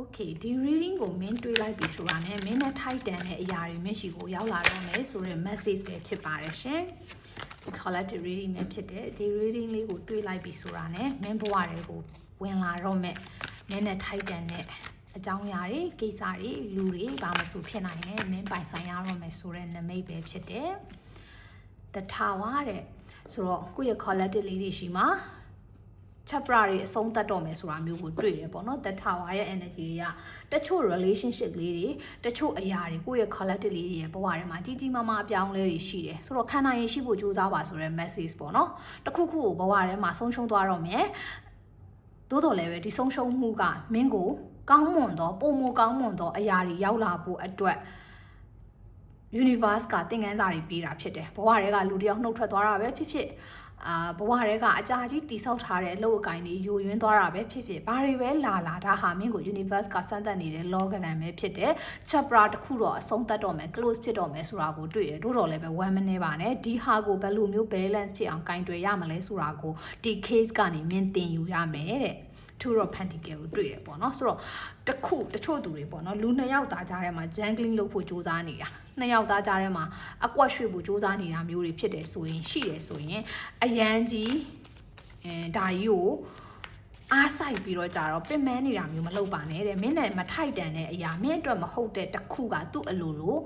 Okay ဒီ reading ကိုမင်းတွေးလိုက်ပြီဆိုတာနဲ့မင်းနဲ့ထိုက်တန်တဲ့အရာတွေမင်းရှိကိုရောက်လာတော့မယ်ဆိုတဲ့ message ပဲဖြစ်ပါတယ်ရှင်ဒီ collective reading ပဲဖြစ်တယ်ဒီ reading လေးကိုတွေးလိုက်ပြီဆိုတာနဲ့မင်းဘဝတွေကိုဝင်လာတော့မယ်မင်းနဲ့ထိုက်တန်တဲ့အကြောင်းအရာတွေကိစ္စတွေလူတွေဘာမှမဆိုဖြစ်နိုင်တယ်မင်းပိုင်ဆိုင်ရတော့မယ်ဆိုတဲ့နမိတ်ပဲဖြစ်တယ်တထာဝတဲ့ဆိုတော့ကိုယ့်ရဲ့ collective လေးတွေရှိမှာ chapter တွေအဆုံးသတ်တော့မယ်ဆိုတာမျိုးကိုတွေ့တယ်ပေါ့နော် the tower ရဲ့ energy တွေကတချို့ relationship လေးတွေတချို့အရာတွေကိုယ့်ရဲ့ collective လေးတွေရဲ့ဘဝထဲမှာကြီးကြီးမားမားအပြောင်းလဲတွေရှိတယ်ဆိုတော့ခန္ဓာရင်ရှိဖို့ကြိုးစားပါဆိုတဲ့ message ပေါ့နော်တခုခုကိုဘဝထဲမှာဆုံးရှုံးသွားတော့မယ်သို့တော်လည်းပဲဒီဆုံးရှုံးမှုကမင်းကိုကောင်းမွန်သောပုံမကောင်းမွန်သောအရာတွေရောက်လာဖို့အတွက် universe ကသင်ခန်းစာတွေပေးတာဖြစ်တယ်ဘဝတွေကလူတစ်ယောက်နှုတ်ထွက်သွားတာပဲဖြစ်ဖြစ် အာဘဝတွေကအကြာကြီးတိဆောက်ထားတဲ့အလုပ်အကိုင်းတွေယိုယွင်းသွားတာပဲဖြစ်ဖြစ်ဘာတွေပဲလာလာဒါဟာမင်းကို universe ကစမ်းသပ်နေတဲ့ law ကဏ္ဍပဲဖြစ်တယ် chapter တစ်ခုတော့အဆုံးသတ်တော့မယ် close ဖြစ်တော့မယ်ဆိုတာကိုတွေ့တယ်တို့တော့လည်းပဲ1 minute ပါနဲ့ဒီဟာကိုဘယ်လိုမျိုး balance ဖြစ်အောင်ကင်တွယ်ရမလဲဆိုတာကိုဒီ case ကနေမင်းသင်ယူရမယ်တဲ့ two of pentacle ကိုတွေ့တယ်ပေါ့နော်ဆိုတော့တစ်ခုတချို့သူတွေပေါ့နော်လူနှစ်ယောက်သားကြားထဲမှာ jungling လုပ်ဖို့ကြိုးစားနေတာနှစ်ယောက်သားကြားထဲမှာအကွက်ရွှေ့ဖို့ကြိုးစားနေတာမျိုးတွေဖြစ်တယ်ဆိုရင်ရှိတယ်ဆိုရင်အရန်ကြီးအဲဒါကြီးကိုအားဆိုင်ပြီးတော့ကြတော့ပင်မနေတာမျိုးမလုပ်ပါနဲ့တဲ့မင်းနဲ့မထိုက်တန်တဲ့အရာမင်းအတွက်မဟုတ်တဲ့တစ်ခုကသူ့အလိုလို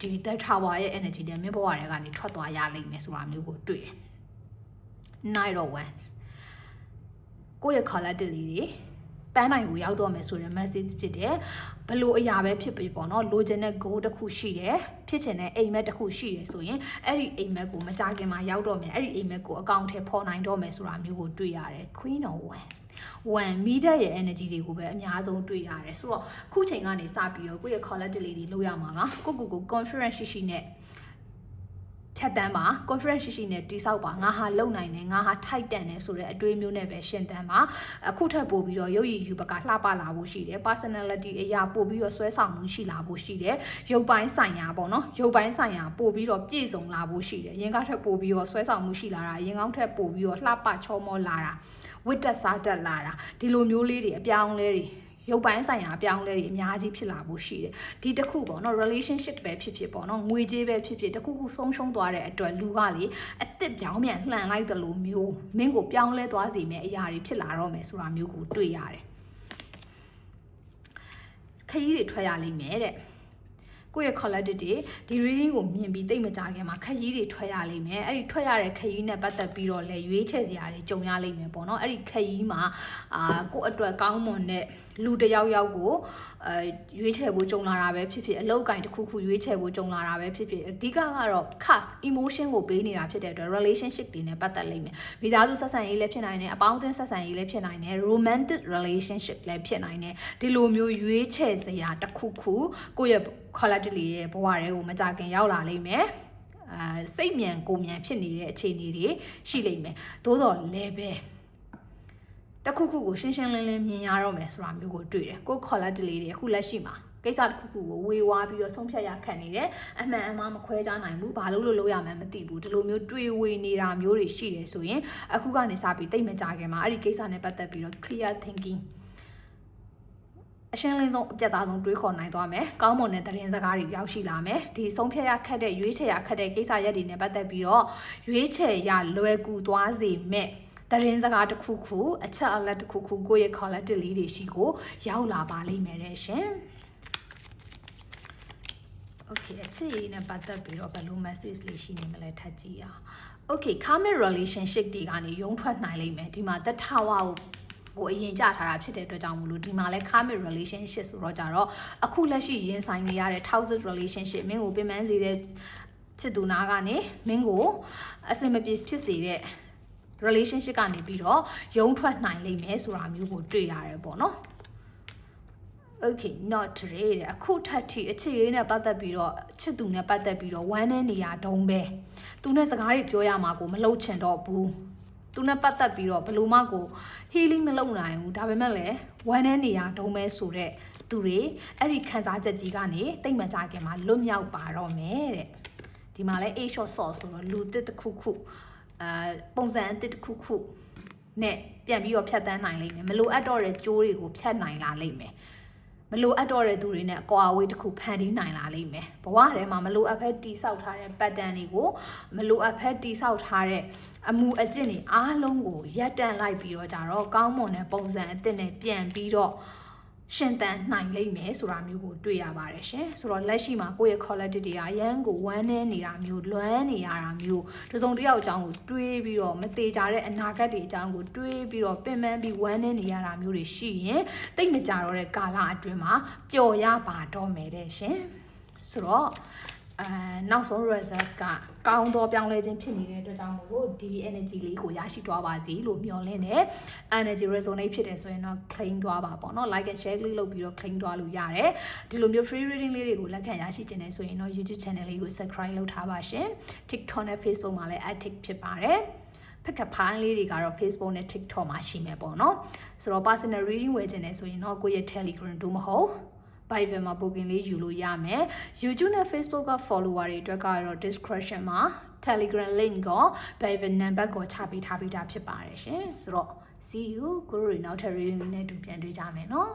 ဒီ that tower ရဲ့ energy တွေမင်းဘဝတွေကနေထွက်သွားရလိမ့်မယ်ဆိုတာမျိုးကိုတွေ့တယ် night of wands ကိုယ့်ရဲ့ collective လေးတွေပန်းနိုင်ကိုရောက်တော့မယ်ဆိုတဲ့ message ဖြစ်တယ်ဘလို့အရာပဲဖြစ်ပြီပေါ့နော်လိုချင်တဲ့ goal တစ်ခုရှိတယ်ဖြစ်ချင်တဲ့အိမ်မက်တစ်ခုရှိတယ်ဆိုရင်အဲ့ဒီအိမ်မက်ကိုမကြခင်မှာရောက်တော့မယ်အဲ့ဒီအိမ်မက်ကိုအကောင့်ထဲပေါ်နိုင်တော့မယ်ဆိုတာမျိုးကိုတွေ့ရတယ် Queen of Wands one meter ရဲ့ energy တွေကိုပဲအများဆုံးတွေ့ရတယ်ဆိုတော့ခုချိန်ကနေစပြီးတော့ကိုယ့်ရဲ့ collective လေးတွေလုပ်ရမှာကကိုကိုကို conference ရှိရှိနဲ့ ဖြတ်တန်းပါ conference ရှိရှိနဲ့တိဆောက်ပါငါဟာလုံနိုင်တယ်ငါဟာထိုက်တန်တယ်ဆိုတဲ့အတွေးမျိုးနဲ့ပဲရှင်းတန်းပါအခုထပ်ပို့ပြီးတော့ရုပ်ရည်ယူဘကလှပလာဖို့ရှိတယ် personality အရာပို့ပြီးတော့ဆွဲဆောင်မှုရှိလာဖို့ရှိတယ်ရုပ်ပိုင်းဆိုင်ရာပေါ့နော်ရုပ်ပိုင်းဆိုင်ရာပို့ပြီးတော့ပြည့်စုံလာဖို့ရှိတယ်ရင်ကားထက်ပို့ပြီးတော့ဆွဲဆောင်မှုရှိလာတာရင်ကောင်းထက်ပို့ပြီးတော့လှပချောမောလာတာဝတ်တက်စားတက်လာတာဒီလိုမျိုးလေးတွေအပြောင်းလဲတွေ ရုပ်ပိုင်းဆိုင်ရာအပြောင်းလဲတွေအများကြီးဖြစ်လာဖို့ရှိတယ်ဒီတစ်ခုပေါ့နော် relationship ပဲဖြစ်ဖြစ်ပေါ့နော်ငွေကြေးပဲဖြစ်ဖြစ်တစ်ခုခုဆုံးရှုံးသွားတဲ့အတွက်လူကလေအစ်စ်ပြောင်းပြန်လှန်လိုက်တယ်လို့မျိုးမင်းကိုပြောင်းလဲသွားစေမယ့်အရာတွေဖြစ်လာတော့မယ်ဆိုတာမျိုးကိုတွေ့ရတယ်ခရီးတွေထွက်ရလိမ့်မယ်တဲ့ကိုယ့်ရဲ့ collective တွေဒီ reading ကိုမြင်ပြီးတိတ်မကြခင်မှာခရီးတွေထွက်ရလိမ့်မယ်အဲ့ဒီထွက်ရတဲ့ခရီးနဲ့ပတ်သက်ပြီးတော့လည်းရွေးချယ်စရာတွေကြုံရလိမ့်မယ်ပေါ့နော်အဲ့ဒီခရီးမှာအာကိုယ့်အတွက်ကောင်းမွန်တဲ့ လူတစ်ယောက်ယောက်ကိုအဲရွေးချယ်ဖို့ကြုံလာတာပဲဖြစ်ဖြစ်အလောက်ကင်တစ်ခုခုရွေးချယ်ဖို့ကြုံလာတာပဲဖြစ်ဖြစ်အဓိကကတော့ cut emotion ကိုပေးနေတာဖြစ်တဲ့အတွက် relationship တွေနဲ့ပတ်သက်လိမ့်မယ်မိသားစုဆက်ဆံရေးလည်းဖြစ်နိုင်တယ်အပေါင်းအသင်းဆက်ဆံရေးလည်းဖြစ်နိုင်တယ် romantic relationship လည်းဖြစ်နိုင်တယ်ဒီလိုမျိုးရွေးချယ်စရာတစ်ခုခုကိုယ့်ရဲ့ quality လေးရဲ့ဘဝတွေကိုမကြခင်ရောက်လာလိမ့်မယ်အာစိတ်မြန်ကိုမြန်ဖြစ်နေတဲ့အခြေအနေတွေရှိလိမ့်မယ်သို့တော့လည်းပဲ တစ်ခုခုကိုရှင်းရှင်းလင်းလင်းမြင်ရတော့မယ်ဆိုတာမျိုးကိုတွေ့တယ်ကိုယ် quality လေးတွေအခုလက်ရှိမှာကိစ္စတစ်ခုခုကိုဝေဝါးပြီးတော့ဆုံးဖြတ်ရခက်နေတယ်အမှန်အမှားမခွဲခြားနိုင်ဘူးဘာလို့လို့လုပ်ရမှန်းမသိဘူးဒီလိုမျိုးတွေ့ဝေနေတာမျိုးတွေရှိတယ်ဆိုရင်အခုကနေစပြီးတိတ်မကြခင်မှာအဲ့ဒီကိစ္စနဲ့ပတ်သက်ပြီးတော့ clear thinking အရှင်းလင်းဆုံးအပြတ်သားဆုံးတွေးခေါ်နိုင်သွားမယ်။ကောင်းမွန်တဲ့သတင်းစကားတွေရောက်ရှိလာမယ်။ဒီဆုံးဖြတ်ရခက်တဲ့ရွေးချယ်ရခက်တဲ့ကိစ္စရပ်တွေနဲ့ပတ်သက်ပြီးတော့ရွေးချယ်ရလွယ်ကူသွားစေမဲ့သ တင်းစကားတစ်ခုခုအချက်အလက်တစ်ခုခုကိုယ့်ရဲ့ collective လေးတွေရှိကိုရောက်လာပါလိမ့်မယ်တဲ့ရှင်။ Okay အချစ်ရေးနဲ့ပတ်သက်ပြီးတော့ဘယ်လို message လေးရှိနေမလဲထပ်ကြည့်အောင်။ Okay karmic relationship တွေကနေရုံထွက်နိုင်လိမ့်မယ်ဒီမှာတထဝကိုကိုအရင်ကြထားတာဖြစ်တဲ့အတွက်ကြောင့်မလို့ဒီမှာလဲ karmic relationship ဆိုတော့ကြတော့အခုလက်ရှိရင်ဆိုင်နေရတဲ့ toxic relationship မင်းကိုပြင်ပန်းစေတဲ့ချစ်သူနာကနေမင်းကိုအစင်မပြေဖြစ်စေတဲ့ relationship ကနေပြီးတော့ရုံထွက်နိုင်လိမ့်မယ်ဆိုတာမျိုးကိုတွေ့ရတယ်ပေါ့နော် okay not today တဲ့အခုထပ်ထိအချစ်ရေးနဲ့ပတ်သက်ပြီးတော့ချစ်သူနဲ့ပတ်သက်ပြီးတော့ဝမ်းနေနေရတုံးပဲသူနဲ့စကားတွေပြောရမှာကိုမလှုပ်ချင်တော့ဘူးသူနဲ့ပတ်သက်ပြီးတော့ဘလို့မှကို healing မလုပ်နိုင်ဘူးဒါပေမဲ့လည်းဝမ်းနေနေရတုံးပဲဆိုတော့သူတွေအဲ့ဒီခံစားချက်ကြီးကနေတိတ်မကြခင်မှာလွတ်မြောက်ပါတော့မယ်တဲ့ဒီမှာလဲ A short sauce ဆိုတော့လူတစ်တစ်ခုခု အဲပုံစံအတစ်တစ်ခုခုနဲ့ပြန်ပြီးတော့ဖြတ်တန်းနိုင်လိမ့်မယ်မလိုအပ်တော့တဲ့ကြိုးတွေကိုဖြတ်နိုင်လာလိမ့်မယ်မလိုအပ်တော့တဲ့သူတွေနဲ့အကွာအဝေးတစ်ခုဖန်တီးနိုင်လာလိမ့်မယ်ဘဝထဲမှာမလိုအပ်ဖက်တိဆောက်ထားတဲ့ pattern တွေကိုမလိုအပ်ဖက်တိဆောက်ထားတဲ့အမှုအကျင့်တွေအားလုံးကိုရပ်တန့်လိုက်ပြီးတော့ကြတော့ကောင်းမွန်တဲ့ပုံစံအသစ်နဲ့ပြန်ပြီးတော့ ရှင်သန်နိုင်လိမ့်မယ်ဆိုတာမျိုးကိုတွေ့ရပါတယ်ရှင်ဆိုတော့လက်ရှိမှာကိုယ့်ရဲ့ quality တွေကအရန်ကိုဝမ်းနည်းနေတာမျိုးလွမ်းနေရတာမျိုးတစ်စုံတစ်ယောက်အကြောင်းကိုတွေးပြီးတော့မသေးကြတဲ့အနာဂတ်တွေအကြောင်းကိုတွေးပြီးတော့ပင်ပန်းပြီးဝမ်းနည်းနေရတာမျိုးတွေရှိရင်တိတ်မကြတော့တဲ့ကာလအတွင်းမှာပျော်ရပါတော့မယ်တဲ့ရှင်ဆိုတော့ အဲနောက်ဆုံး result ကကောင်းသောပြောင်းလဲခြင်းဖြစ်နေတဲ့အတွက်ကြောင့်မို့လို့ဒီ energy လေးကိုရရှိသွားပါစေလို့မျှော်လင့်တယ် energy resonate ဖြစ်တယ်ဆိုရင်တော့ claim သွားပါပေါ့နော် like and share လေးလုပ်ပြီးတော့ claim သွားလို့ရတယ်ဒီလိုမျိုး free reading လေးတွေကိုလက်ခံရရှိခြင်းနဲ့ဆိုရင်တော့ YouTube channel လေးကို subscribe လုပ်ထားပါရှင် TikTok နဲ့ Facebook မှာလည်း active ဖြစ်ပါတယ်ဖက်ကဖိုင်းလေးတွေကတော့ Facebook နဲ့ TikTok မှာရှိမယ်ပေါ့နော်ဆိုတော့ personal reading ဝယ်ခြင်းနဲ့ဆိုရင်တော့ကိုယ့်ရဲ့ Telegram တို့မဟုတ် Viber မှာ booking လေးယူလို့ရမယ် YouTube နဲ့ Facebook က follower တွေအတွက်ကတော့ description မှာ Telegram link ကို Viber number ကိုချပေးထားပေးတာဖြစ်ပါတယ်ရှင်ဆိုတော့ see you ကိုရိုနောက်ထပ် reading နဲ့တူပြန်တွေ့ကြမယ်နော်